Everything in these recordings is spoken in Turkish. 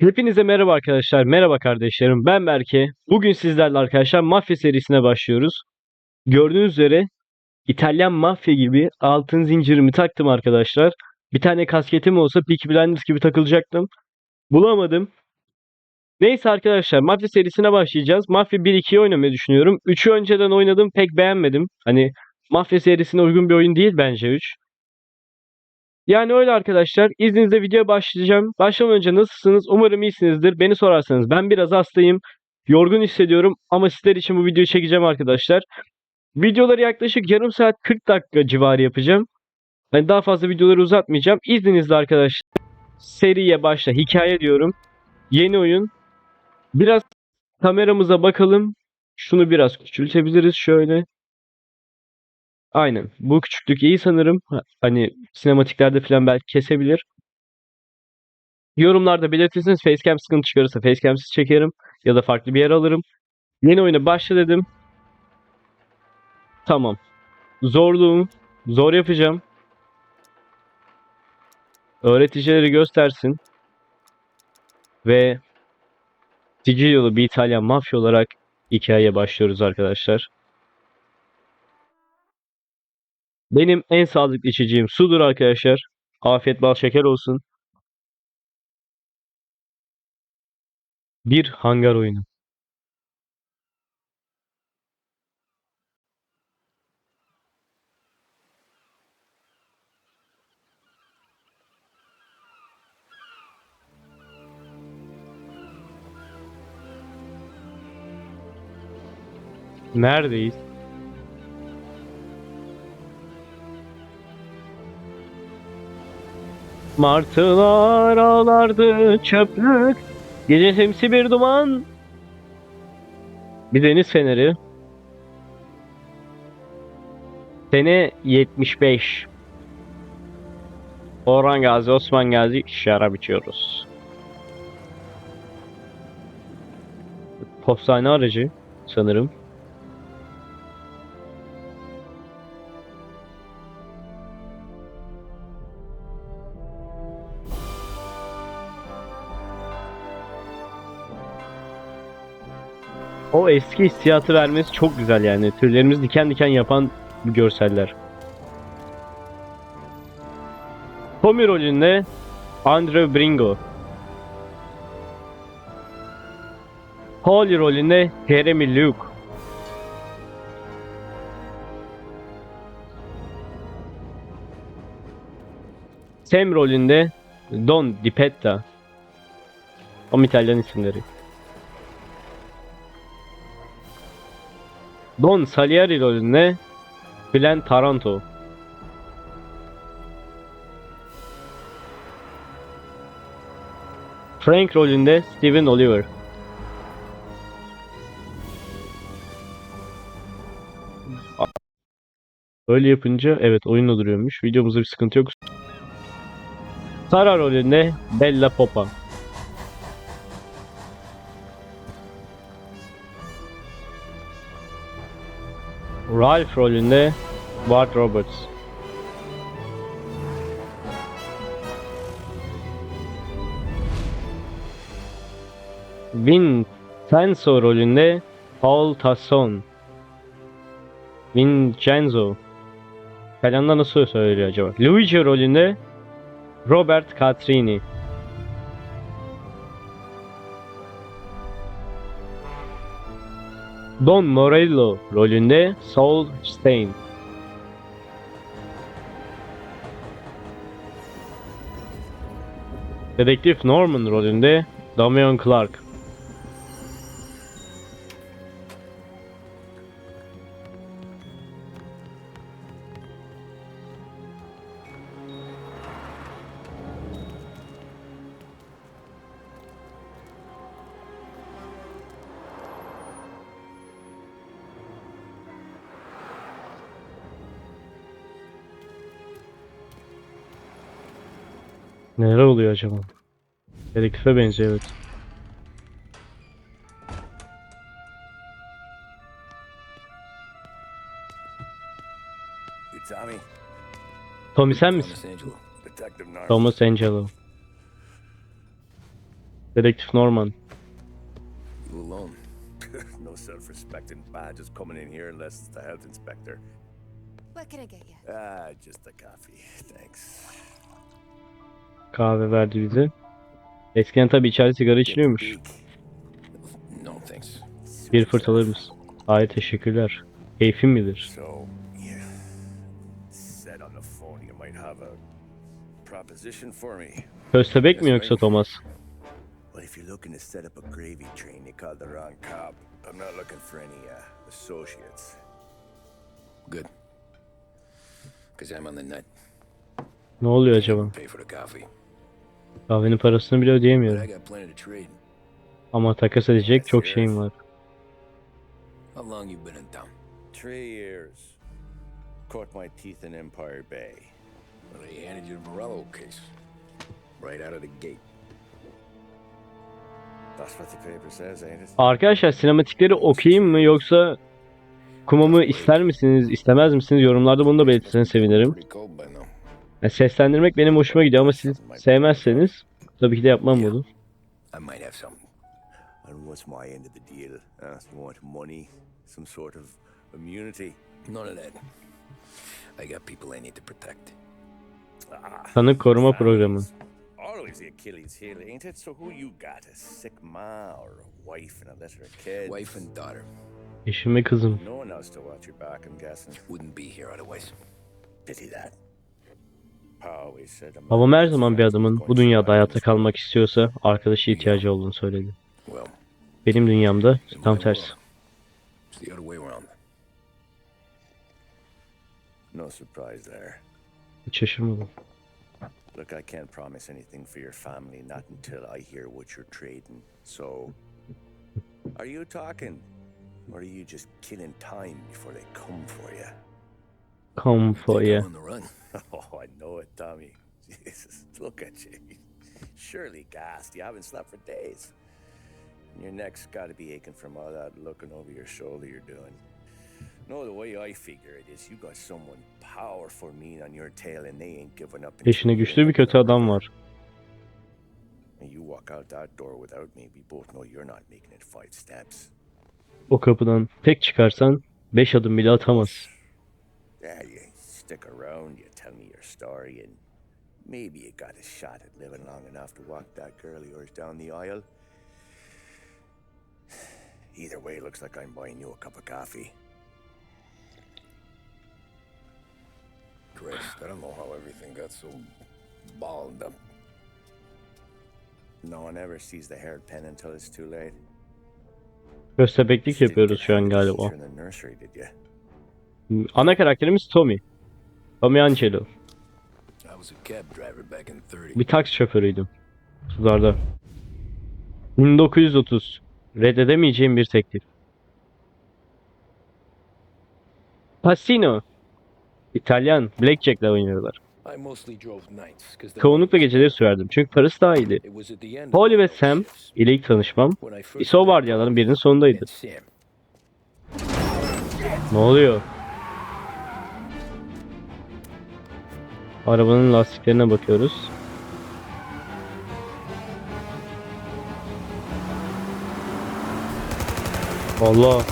Hepinize merhaba arkadaşlar, merhaba kardeşlerim. Ben Berke. Bugün sizlerle arkadaşlar Mafya serisine başlıyoruz. Gördüğünüz üzere İtalyan mafya gibi altın zincirimi taktım arkadaşlar. Bir tane kasketim olsa Peaky Blinders gibi takılacaktım. Bulamadım. Neyse arkadaşlar Mafya serisine başlayacağız. Mafya 1-2'yi oynamayı düşünüyorum. 3'ü önceden oynadım pek beğenmedim. Hani Mafya serisine uygun bir oyun değil bence 3. Yani öyle arkadaşlar. İzninizle videoya başlayacağım. Başlamadan önce nasılsınız? Umarım iyisinizdir. Beni sorarsanız ben biraz hastayım. Yorgun hissediyorum ama sizler için bu videoyu çekeceğim arkadaşlar. Videoları yaklaşık yarım saat 40 dakika civarı yapacağım. Ben daha fazla videoları uzatmayacağım. İzninizle arkadaşlar. Seriye başla. Hikaye diyorum. Yeni oyun. Biraz kameramıza bakalım. Şunu biraz küçültebiliriz şöyle. Aynen. Bu küçüklük iyi sanırım. Ha- Hani sinematiklerde falan belki kesebilir. Yorumlarda belirtirseniz facecam sıkıntı çıkarırsa facecam'siz çekerim ya da farklı bir yer alırım. Yeni oyuna başla dedim. Tamam. Zorluğum. Zor yapacağım. Öğreticileri göstersin. Ve Sicilyolu bir İtalyan mafya olarak hikayeye başlıyoruz arkadaşlar. Benim en sağlıklı içeceğim sudur arkadaşlar. Afiyet bal şeker olsun. Bir hangar oyunu. Neredeyiz? Martılar ağlardı çöplük. Gece simsi bir duman. Bir deniz feneri. Sene 75. Orhan Gazi, Osman Gazi şarap içiyoruz. Postane aracı sanırım. O eski hissiyatı vermesi çok güzel yani. Tüylerimiz diken diken yapan görseller. Tommy rolünde Andrew Bringo. Holly rolünde Jeremy Luke. Sam rolünde Don Dipetta. O İtalyan isimleri. Don Salieri rolünde Glenn Taranto. Frank rolünde Steven Oliver. Böyle yapınca evet oyunda duruyormuş. Videomuzda bir sıkıntı yok. Sara rolünde Bella Popa. Ralph rolünde Bart Roberts. Vincenzo rolünde Paul Tasson. Vincenzo. İtalyan'da nasıl söylüyor acaba? Luigi rolünde Robert Catrini. Don Morello rolünde Saul Stein. Dedektif Norman rolünde Damian Clark. Neler oluyor acaba? Dedektife benziyor evet. Tommy? Tommy sen misin? Thomas Angelo. Thomas. Dedektif Norman. You alone? no self-respecting badges coming in here unless it's the health inspector. What can I get you? Ah, just a coffee. Thanks. Kahve verdi bize. Eskiden tabii içeride sigara içiliyormuş. Bir fırt alır mısın? Hayır teşekkürler. Keyfin me. Köstebek mi yoksa Thomas? Well, if you're looking to set up a gravy train, you called the wrong cop. I'm not looking for any uh, associates. Good. Because I'm on the net. Ne oluyor acaba? Pay for the coffee. Kahvenin parasını bile ödeyemiyorum. Ama takas edecek çok şeyim var. How long you been in town? Three years. Caught my teeth in Empire Bay. Well, they handed you the Morello case. Right out of the gate. That's what the paper says, ain't it? Arkadaşlar sinematikleri okuyayım mı yoksa kumamı ister misiniz, istemez misiniz? Yorumlarda bunu da belirtirseniz sevinirim. Yani seslendirmek benim hoşuma gidiyor ama siz sevmezseniz tabii ki de yapmam bunu. I might have something. And what's my end of the deal? You want money? Some sort of immunity? None of that. I got people I need to protect. Tanık koruma programı. Always the Achilles heel, ain't it? So who you got? A sick ma or a wife and a litter of kids? Wife and daughter Eşim ve kızım. No one else to watch your back, I'm guessing. wouldn't be here otherwise. Pity that. Babam her zaman bir adamın bu dünyada hayatta kalmak istiyorsa arkadaşı ihtiyacı olduğunu söyledi. Benim dünyamda tam tersi. Hiç şaşırmadım. Look, I can't promise anything for your family, not until I hear what you're trading. So, are you talking? Or are you just killing time before they come for you? Come for you. on the run. Oh, I know it, Tommy. Jesus, look at you. Surely gassed. You haven't slept for days. And your neck's got to be aching from all that looking over your shoulder you're doing. No, the way I figure it is you got someone powerful mean on your tail and they ain't giving up. you güçlü bir kötü adam var. And you walk out that door without me, we both know you're not making it five steps. O kapıdan tek çıkarsan beş adım bile atamaz. Yeah, you stick around, you tell me your story, and maybe you got a shot at living long enough to walk that girl of yours down the aisle. Either way, looks like I'm buying you a cup of coffee. Christ, I don't know how everything got so balled up. No one ever sees the hairpin until it's too late. Köstebeklik Didn't yapıyoruz get şu an hired galiba. teacher in the nursery, did you? Ana karakterimiz Tommy. Tommy Angelo. I was a cab driver back in 30. Bir taksi şoförüydüm. Sularda. 1930. Reddedemeyeceğim bir teklif. Passino. İtalyan. Blackjack'le oynuyorlar. Çoğunlukla geceleri sürerdim. Çünkü parası daha iyiydi. Holly ve Sam ile ilk tanışmam when I first ise o met vardiyaların birinin sonundaydı. Ne oluyor? Arabanın lastiklerine bakıyoruz. Allah.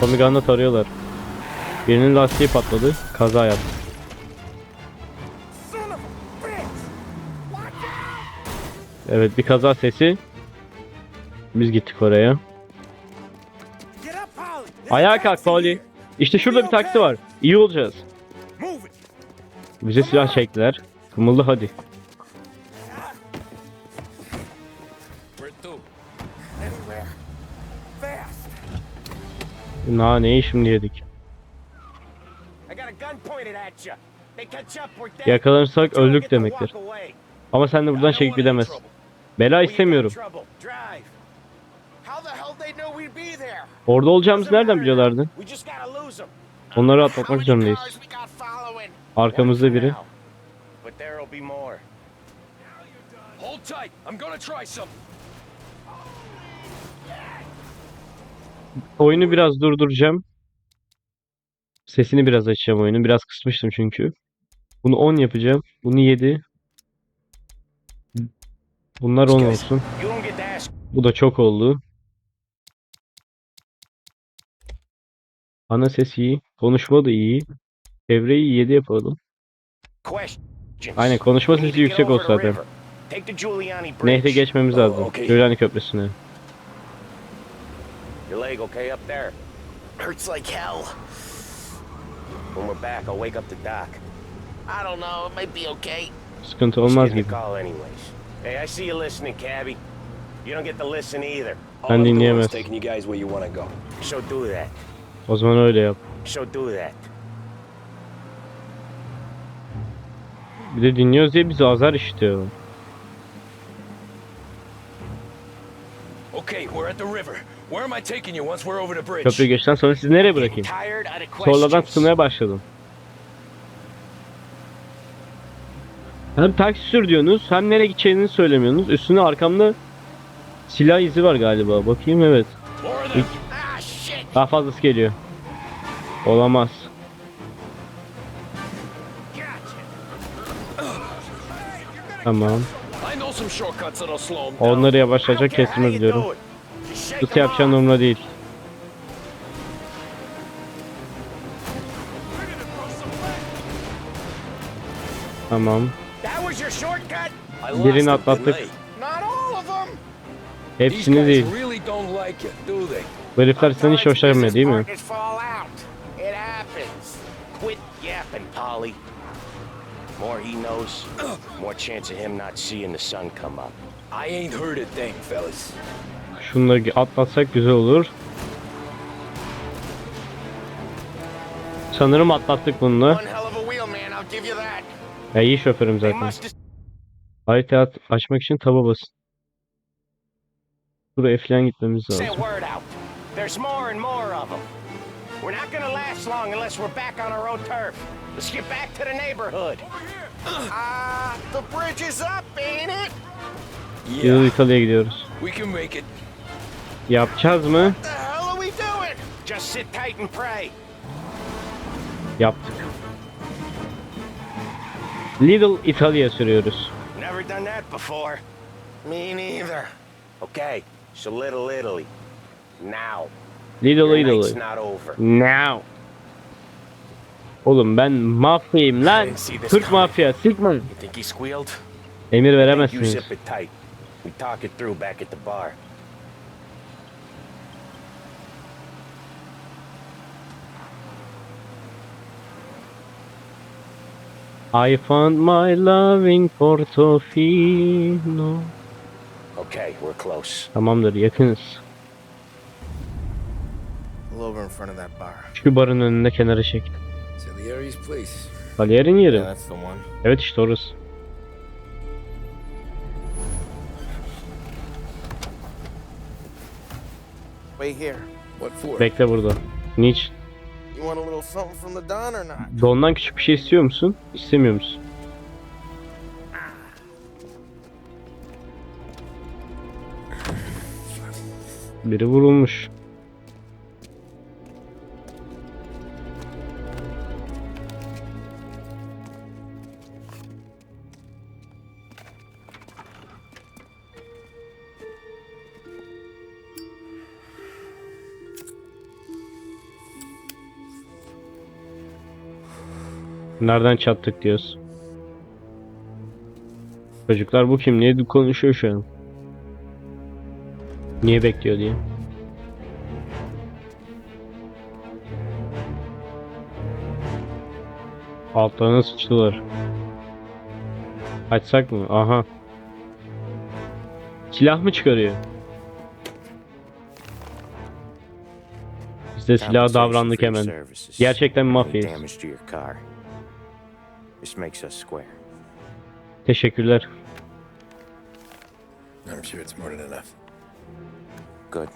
Tommy Gun'la tarıyorlar. Birinin lastiği patladı. Kaza yaptı. Evet bir kaza sesi. Biz gittik oraya. Polly! Ayağa kalk Pauli. İşte şurada bir taksi var. İyi olacağız. Bize silah çektiler. Kımıldı hadi. Fast! Naneyi şimdi yedik. Yakalanırsak öldük demektir. Ama sen de buradan çekip want any gidemez. trouble. Bela istemiyorum. Orada olacağımızı nereden biliyorlardı? Onları atlatmak zorundayız. cars we got following? Arkamızda biri. now. But there'll be more. Hold tight. I'm gonna try something. Oyunu biraz durduracağım. Sesini biraz açacağım oyunu. Biraz kısmıştım çünkü. Bunu 10 yapacağım. Bunu 7. Bunlar 10 olsun. Bu da çok oldu. Ana ses iyi. Konuşma da iyi. Çevreyi 7 yapalım. Aynen konuşma sesi yüksek the zaten. Nehre geçmemiz Oh, lazım. Giuliani Köprüsü'ne. Your leg okay up there? Hurts like hell. When we're back, I'll wake up the doc. I don't know. It might be okay. Sıkıntı olmaz gibi. a call anyways. Hey, I see you listening, cabbie. You don't get to listen either. Ben dinleyemez. taking you guys where you want to go. So do that. O zaman öyle yap. So do that. Bir de dinliyoruz diye bizi azar işitiyor. Okay, we're at the river. Where am I taking you once we're over the bridge? Köprü geçten sonra sizi nereye bırakayım? Questions. sıkılmaya başladım. Hem taksi sür diyorsunuz hem nereye gideceğinizi söylemiyorsunuz. Üstüne arkamda silah izi var galiba. Bakayım evet. Ah! Daha fazlası geliyor. Olamaz. Down. Onları how kestirme shake Hız 'em yapacağın umurumda değil. Tamam. Birini atlattık. Hepsini değil. Bu herifler seni hiç hoşlanmıyor değil mi? He knows, more chance of him not seeing the sun come up. I ain't heard a thing, fellas. Şunları atlatsak güzel olur. Sanırım atlattık bunu. Ya iyi şoförüm zaten. Harita açmak için taba basın. Buraya falan gitmemiz lazım. We're not gonna last long unless we're back on our own turf. Let's get back to the neighborhood. Ah, the bridge is up, ain't it? Yıl Yeah, İtalya'ya gidiyoruz. we can make it. Yapacağız mı? The hell are we doing? Just sit tight and pray. Yaptık. Little İtalya sürüyoruz. Never done that before. Me neither. Okay, so Little Italy. Now. Not over. Now. Oğlum ben mafyayım lan. Türk mafya. Squealed? Emir veremezsiniz. I found my love in Portofino. Okay, we're close. Tamamdır yakınız. Pull over in front of that bar. Şu barın önünde kenara çek. Salieri's place. Yeri. Yeah, that's the one. Evet işte orası. Wait here. What for? Bekle burada. Niçin? You want a little something from the Don or not? Dondan küçük bir şey istiyor musun? İstemiyor musun? Biri vurulmuş. Nereden çattık diyoruz. Çocuklar bu kim? Niye konuşuyor şu an? Niye bekliyor diye. Altlarına sıçtılar. Açsak mı? Aha. Silah mı çıkarıyor? Biz de Compensation davrandık hemen. Gerçekten mafyayız. This makes us square. Teşekkürler. I'm sure it's more than enough. Good.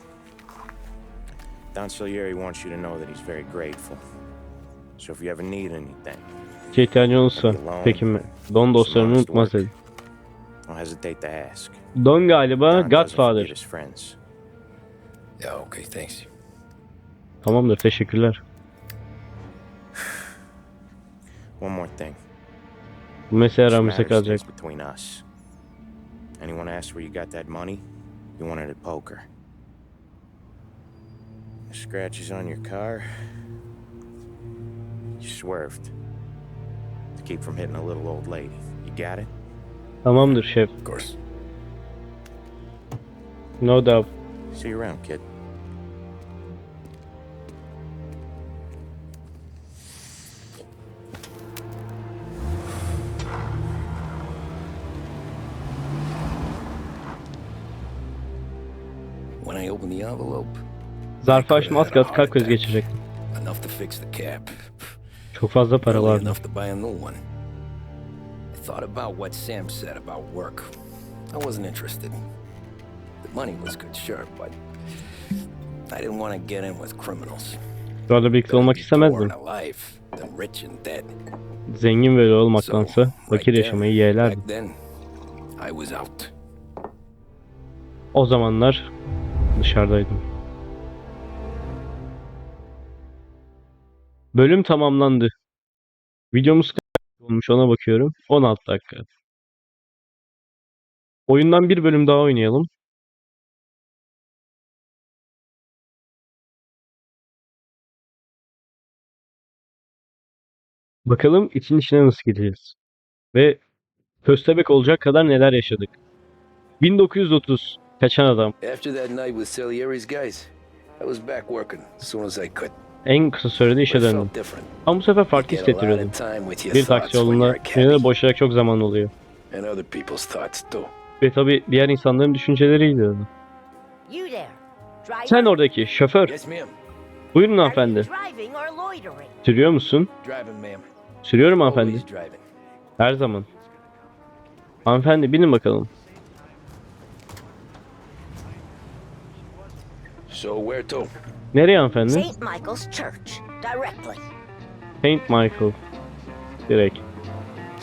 Don Salieri wants you to know that he's very grateful. So if you ever need anything, Bir ihtiyacın olursa peki mi? Don dostlarını unutmaz dedi. don't hesitate to ask. Don galiba Don doesn't forget Godfather. his friends. Yeah, okay, thanks. Tamamdır teşekkürler. One more thing. Bu mesele This aramızda kalacak. between us. Anyone asked where you got that money? You wanted it poker. The scratches on your car. You swerved. To keep from hitting a little old lady. You got it? Tamamdır şef. Of course. No doubt. See you around, kid. Zarfı açtım az kalsın kalp krizi geçirecektim. Çok fazla para vardı. thought about what Sam said about work. I wasn't interested. The money was good, sure, but I didn't want to get in with criminals. Burada birlikte olmak istemezdim. Zengin böyle olmaktansa fakir yaşamayı yeğlerdim. O zamanlar dışarıdaydım. Bölüm tamamlandı. Videomuz kaç olmuş ona bakıyorum. 16 dakika. Oyundan bir bölüm daha oynayalım. Bakalım için içine nasıl gireceğiz. Ve köstebek olacak kadar neler yaşadık. 1930 kaçan adam. After that night with Salieri's guys, I was back working as soon as I could. En kısa sürede işe döndüm. Ama bu sefer farklı your Bir taksi yolunda yine de boşayacak çok zaman oluyor. Ve tabi diğer insanların there. Driver. Sen oradaki şoför. Buyurun hanımefendi. Sürüyor musun? Sürüyorum hanımefendi. Her zaman. Hanımefendi binin bakalım. So where to? Nereye hanımefendi? St. Michael's Church. Directly. Saint Michael. Direkt.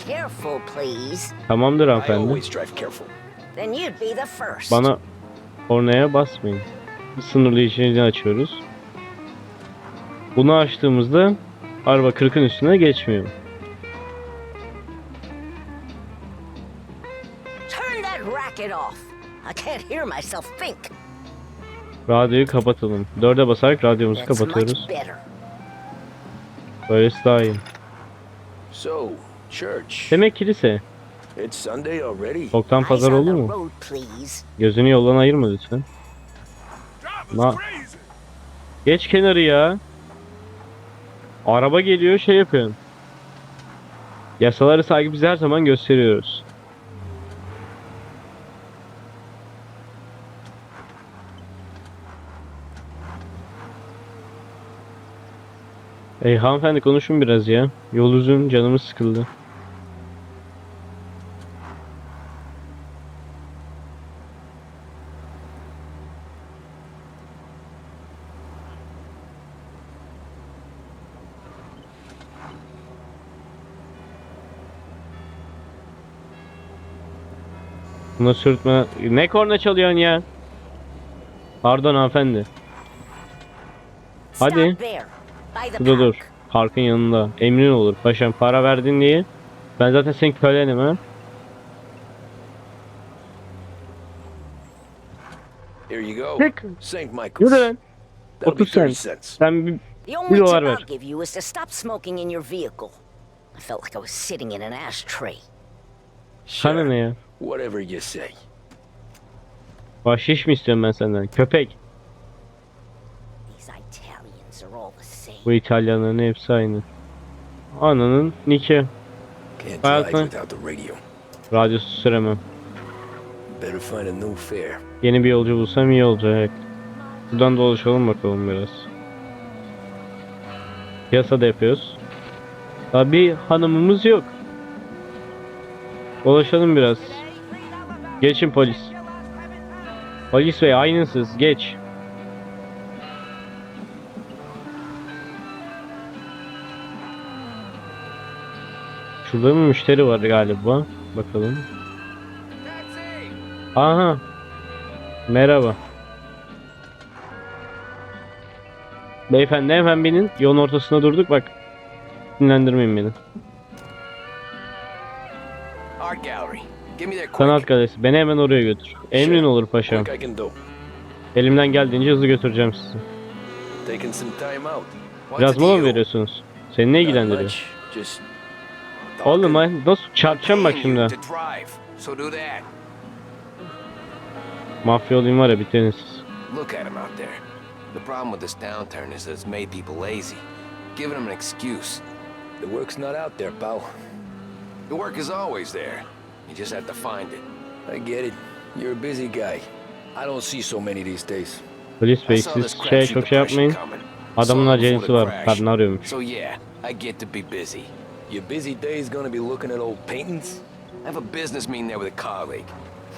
Careful, please. Tamamdır I hanımefendi. always drive careful. Then you'd be the first. Bana kornaya basmayın. Sınırlayıcıyı açıyoruz. Bunu açtığımızda araba 40'ın üstüne geçmiyor. Turn that racket off. I can't hear myself think. Radyoyu kapatalım. Dörde basarak radyomuzu kapatıyoruz. Böylesi daha iyi. So, church. Demek kilise. It's Sunday already. Çoktan pazar the mu? Gözünü yoldan ayırma lütfen. Na Geç kenarı ya. Araba geliyor şey yapıyorsun. Yasaları saygı biz her zaman gösteriyoruz. Ey hanımefendi konuşun biraz ya. Yol uzun canımız sıkıldı. Buna sürtme. Ne korna çalıyorsun ya? Pardon hanımefendi. Hadi. The Dur dur. park. Parkın yanında. Emrin olur. Paşam para verdin diye. Ben zaten senin kölenim ha. Here you go. Tek. St. Michael's. Yürü lan. That'll be 30 30 cent. cents. Sen bir The only ver. Give you is to stop smoking in your vehicle. I felt like I was sitting in an ashtray. sana ne ya? Whatever you say. Bahşiş mi istiyorum ben senden? Köpek. These Italians are all the same. Bu İtalyanların hepsi aynı. Ananın niki. Radio. Radyosu süremem. Yeni bir yolcu bulsam iyi olacak. Buradan dolaşalım bakalım biraz. Piyasada yapıyoruz. Tabi hanımımız yok. Dolaşalım biraz. Geçin polis. Polis bey aynısız geç. Şurada bir müşteri var galiba. Bakalım. Aha. Merhaba. Beyefendi hemen binin. Yolun ortasına durduk bak. Dinlendirmeyin beni. Sanat galerisi. Beni hemen oraya götür. Emrin olur paşam. Elimden geldiğince hızlı götüreceğim sizi. Biraz mola mı veriyorsunuz? Seni ne ilgilendiriyor? Much, Just Oğlum ben nasıl çarpacağım bak Paying şimdi. you to drive, so do that. Mafya olayım var ya biteriniz siz. Look at him out there. The problem with this downturn is that it's made people lazy, giving them an excuse. the work's not out there, pal. The work is always there. You just have to find it. I get it. You're a busy guy. I don't see so many these days. Polis I bey saw siz this şey crapshoot çok şey depression yapmayın. coming. Adamın Saw it before acelesi the var. crash. Arıyormuş. So yeah, I get to be busy. Your busy day's gonna be looking at old paintings? I have a business meeting there with a colleague.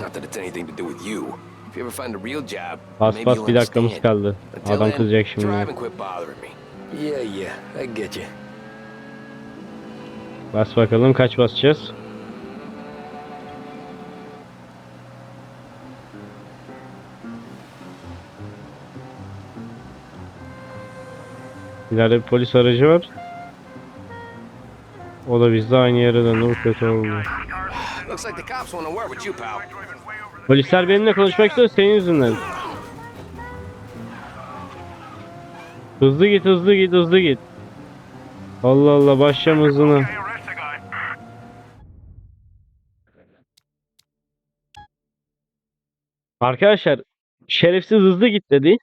Not that it's anything to do with you. If you ever find a real job, Bas maybe bas you'll bir dakikamız understand. kaldı. Until Adam then, kızacak şimdi. drive and quit bothering me. Yeah, yeah, I get you. Bas bakalım kaç basacağız? İleride bir polis aracı var. O da bizde aynı yere döndü. Bu kötü oldu. Polisler benimle konuşmak istiyor senin yüzünden. Hızlı git hızlı git hızlı git. Allah Allah başlayacağım hızını. Arkadaşlar şerefsiz hızlı git dedi.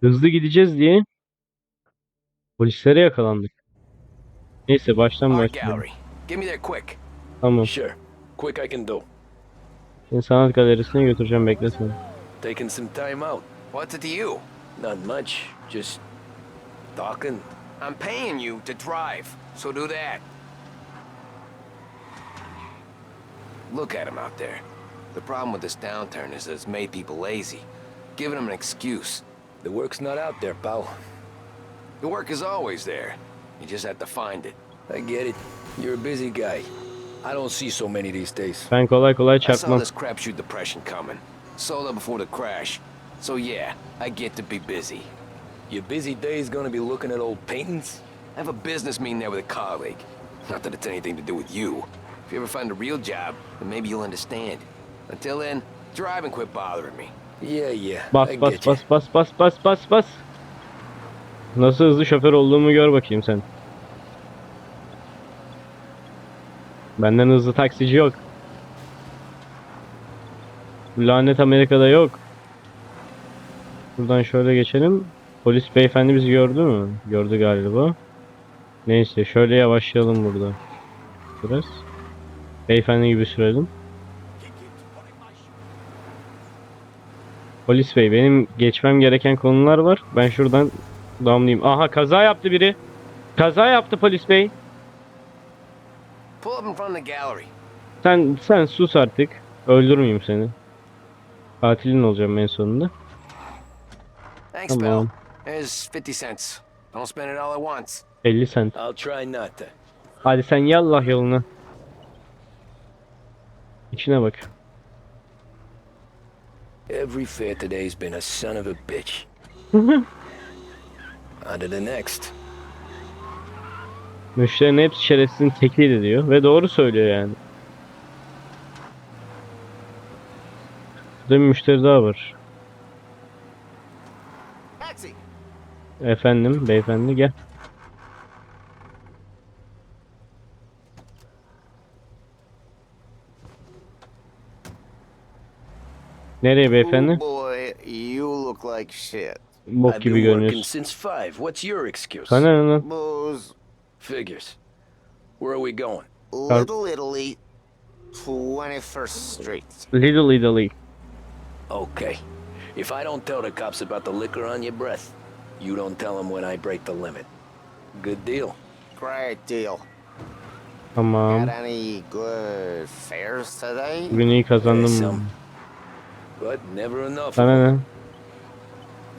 Hızlı gideceğiz diye polislere yakalandık. Neyse baştan başlayalım. Tamam. Sure. Quick I can do. Seni sanat galerisine götüreceğim bekle. Taking some time out. What's it to you? Not much. Just talking. I'm paying you to drive, so do that. Look at him out there. The problem with this downturn is that it's made people lazy, giving them an excuse. The work's not out there, pal. The work is always there. You just have to find it. I get it. You're a busy guy. I don't see so many these days. Ben kolay kolay I saw çarpmam. this crapshoot depression coming. Saw that before the crash. So yeah, I get to be busy. Your busy day's gonna be looking at old paintings? I have a business meeting there with a colleague. Not that it's anything to do with you. If you ever find a real job, then maybe you'll understand. Until then, drive and quit bothering me. Yeah, yeah. Bas bas you. bas bas bas bas bas bas. Nasıl hızlı şoför olduğumu gör bakayım sen. Benden hızlı taksici yok. Lanet Amerika'da yok. Buradan şöyle geçelim. Polis beyefendi bizi gördü mü? Gördü galiba. Neyse şöyle yavaşlayalım burada. Biraz. Beyefendi gibi sürelim. Polis bey benim geçmem gereken konular var. Ben şuradan damlayayım. Aha kaza yaptı biri. Kaza yaptı polis bey. Pull up in front of the gallery. Sen sen sus artık. Öldürmeyeyim seni. Katilin olacağım en sonunda. Thanks, Tamam. pal. There's 50 cents. Don't spend it all at once. 50 sent. I'll try not to. Hadi sen yallah yoluna. İçine bak. Every fair today's been a son of a bitch. On to the next. Müşterinin hepsi şerefsizin tekiydi diyor. Ve doğru söylüyor yani. Burada bir müşteri daha var. Efendim, beyefendi gel. Nereye beyefendi? Oh boy, you look like shit. Bok I've gibi been working görünüyorsun. since five. What's your excuse? Sana ne lan? Booze, Figures. Where are we going? Little Italy, 21st Street. Little Italy. Okay. If I don't tell the cops about the liquor on your breath, you don't tell them when I break the limit. Good deal. Great deal. Tamam. Got any good fares today? Bugün iyi kazandım. Some. But never enough. Sana ne?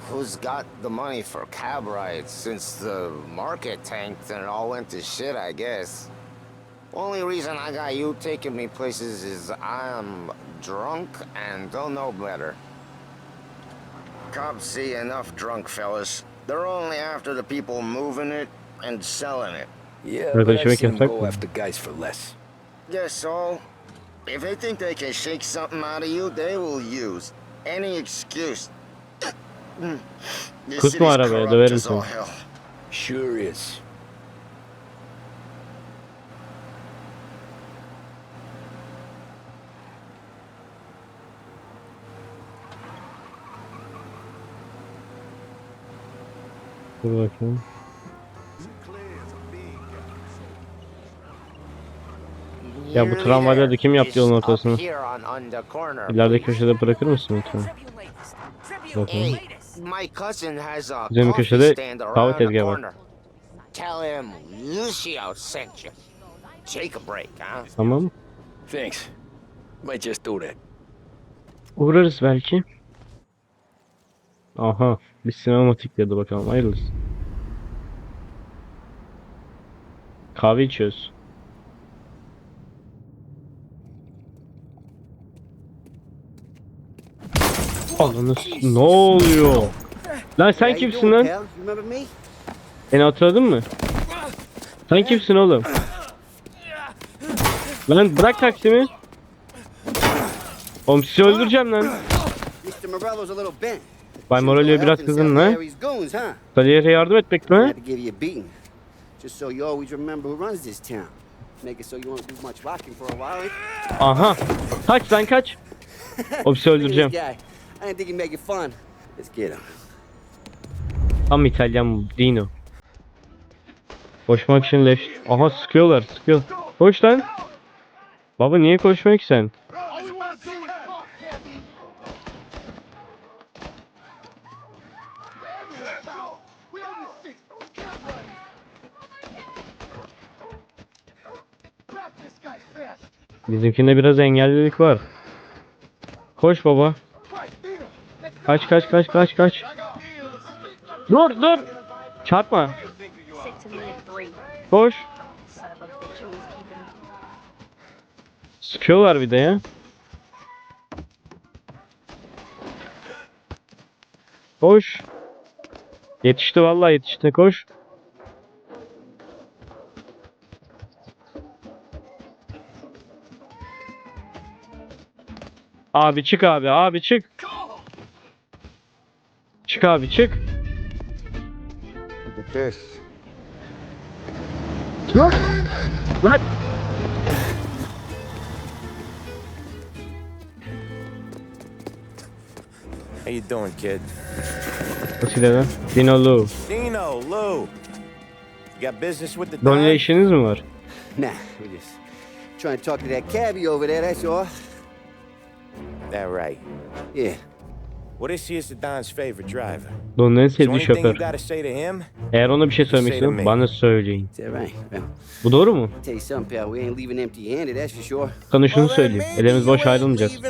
Who's got the money for cab rides since the market tanked and it all went to shit, I guess? Only reason I got you taking me places is I'm drunk and don't know better. Cops see enough drunk fellas. They're only after the people moving it and selling it. Yeah, Burada but I've seen them go after guys for less. Yes, so if they think they can shake something out of you, they will use any excuse. This Kusma arabaya, corrupt döverim as all seni. hell. Sure is. Dur bakayım. Ya bu tramvayları da kim yaptı yolun corner, İleride köşede bırakır mısın lütfen? A Bizim köşede kahve tezgahı var. corner. Tell him Lucio sent you. Take a break, huh? Tamam. Thanks. Might just do that. Uğrarız belki. Aha. Bir sinematik dedi bakalım. Hayırlısı. Kahve içiyoruz. Ananı ne oluyor? Lan sen kimsin lan? Beni hatırladın mı? Sen kimsin oğlum? Lan bırak taksimi. Oğlum sizi öldüreceğim lan. Bay Morello'ya biraz kızın huh? Salih'e yardım while. eh? Aha. Kaç lan kaç. Oğlum sizi öldüreceğim. I didn't. Tam İtalyan Dino. Koşmak için leş. Aha sıkıyorlar sıkıyor. Koş lan. Baba niye koşmuyor ki sen? Bizimkinde biraz engellilik var. Koş baba. Kaç kaç kaç kaç kaç. Dur dur. Çarpma. Koş. Sıkıyorlar bir de ya. Koş. Yetişti vallahi yetişti koş. Abi çık abi abi çık. Çık abi çık. Look at this. Lan. Lan. How you doing, kid? Nasıl lan? Dino Lu. Dino, Lou. You got business with the Donla Don? işiniz mi var? Nah, we just trying to talk to that cabbie over there, that's all. That right. Yeah. What is he is the Don's favorite driver? Don'un en sevdiği şoför. gotta say to him? Eğer ona bir şey söylemek istiyorum bana söyleyin. Bu doğru mu? Sana şunu söyleyeyim. Elimiz you boş ayrılmayacağız.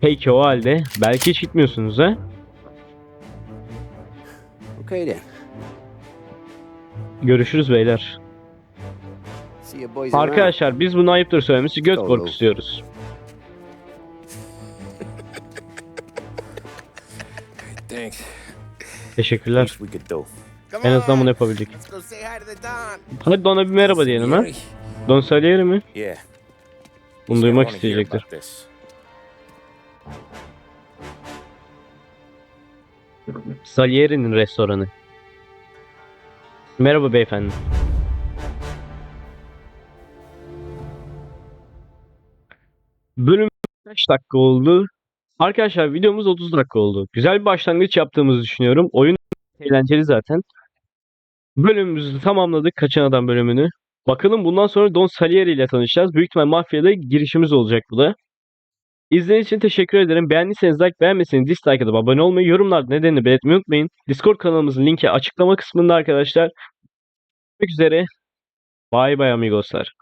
Peki o halde belki hiç gitmiyorsunuz ha? Okay then. Görüşürüz beyler. Arkadaşlar biz bunu ayıptır söylemesi göt Solo. Thanks. Teşekkürler. Least we could do. Come En azından bunu yapabildik. Hadi Don'a bir merhaba diyelim ha. Don Salieri mi? Yeah. Bunu duymak isteyecektir. Salieri'nin restoranı. Merhaba beyefendi. Bölüm kaç dakika oldu? Arkadaşlar videomuz 30 dakika oldu. Güzel bir başlangıç yaptığımızı düşünüyorum. Oyun eğlenceli zaten. Bölümümüzü tamamladık. Kaçan Adam bölümünü. Bakalım bundan sonra Don Salieri ile tanışacağız. Büyük ihtimal Mafya'da girişimiz olacak bu da. İzlediğiniz için teşekkür ederim. Beğendiyseniz like, beğenmediyseniz dislike atıp abone olmayı, yorumlarda nedenini belirtmeyi unutmayın. Discord kanalımızın linki açıklama kısmında arkadaşlar. Görüşmek üzere. Bye bye amigoslar.